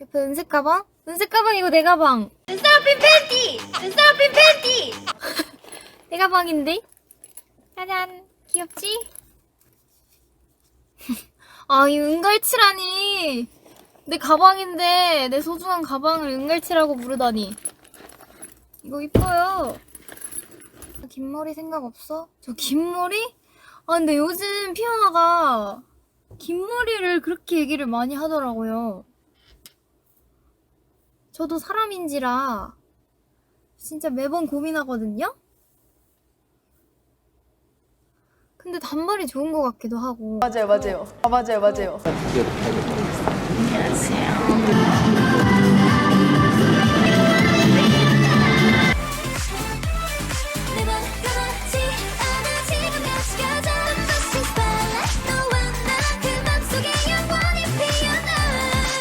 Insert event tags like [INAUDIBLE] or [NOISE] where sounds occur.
옆에 은색 가방? 은색 가방 이거 내 가방. 은사핀 팬티! 은사핀 팬티! [LAUGHS] 내 가방인데? 짜잔. 귀엽지? [LAUGHS] 아, 이 은갈치라니. 내 가방인데, 내 소중한 가방을 은갈치라고 부르다니. 이거 이뻐요. 긴 머리 생각 없어? 저 긴 머리? 아, 근데 요즘 피오나가 긴 머리를 그렇게 얘기를 많이 하더라고요. 저도 사람인지라 진짜 매번 고민하거든요? 근데 단발이 좋은 것 같기도 하고. 맞아요, 맞아요. 아, 맞아요, 맞아요. 안녕하세요.